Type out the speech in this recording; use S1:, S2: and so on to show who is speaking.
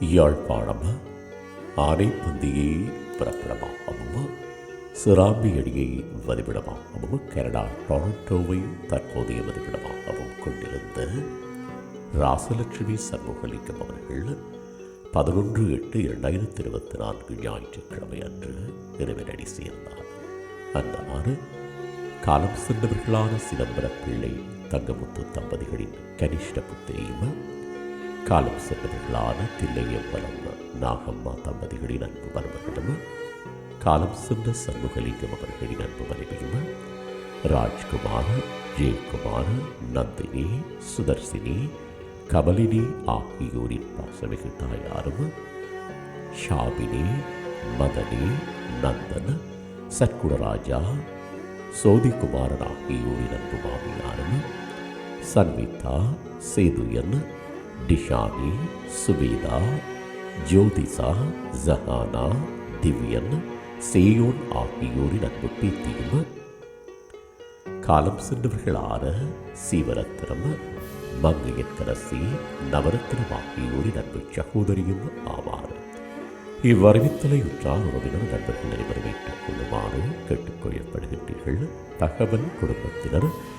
S1: Yazhpanam ஆனைப்பந்தியை பிறப்பிடமாகவும் சிராம்பியடியை வதிவிடமாகவும் Canada டொரண்டோவை தற்போதைய வதிவிடமாகவும் கொண்டிருந்த ராசலட்சுமி சண்முகலிங்கம் அவர்கள் பதினொன்று எட்டு இரண்டாயிரத்தி இருபத்தி நான்கு ஞாயிற்றுக்கிழமை அன்று இறைவனடி சேர்ந்தார். அந்த ஆறு காலம் சென்றவர்களான சிதம்பர பிள்ளை தங்கமுத்து தம்பதிகளின் கனிஷ்ட புத்திரியும் காலம் சென்றவர்களான தில்லையம்பலம் நாகம்மா தம்பதிகளின் அன்பு மருமகளும் காலம் சென்ற சண்முகலிங்கம் அவர்களின் அன்பு மனைவியும் ராஜ்குமார் ஜெயக்குமார் நந்தினி சுதர்சினி கமலினி ஆகியோரின் பாசமிகு தாயாரும்? ஷாபினி மதனி நந்தன் சத்குணராஜா சோதிகுமாரன் ஆகியோரின் அன்பு மாமியாரும்? சன்விதா சேதுயன் டிஷானி சுவேதா ஜோதிசா ஜஹானா திவ்யன் சேயோன் ஆகியோரின் அன்பு பேத்தியும். காலம் சென்றவர்களான சீவரத்தினம் மங்கையற்கரசி நவரத்தினம் ஆகியோரின் அன்பு சகோதரியும் ஆவார். இவ்வறிவித்தலை உற்றார் உறவினர் நண்பர்கள் அனைவரும் ஏற்றுக் கொள்ளுமாறு கேட்டுக்கொள்ளப்படுகின்றீர்கள். தகவல் குடும்பத்தினர்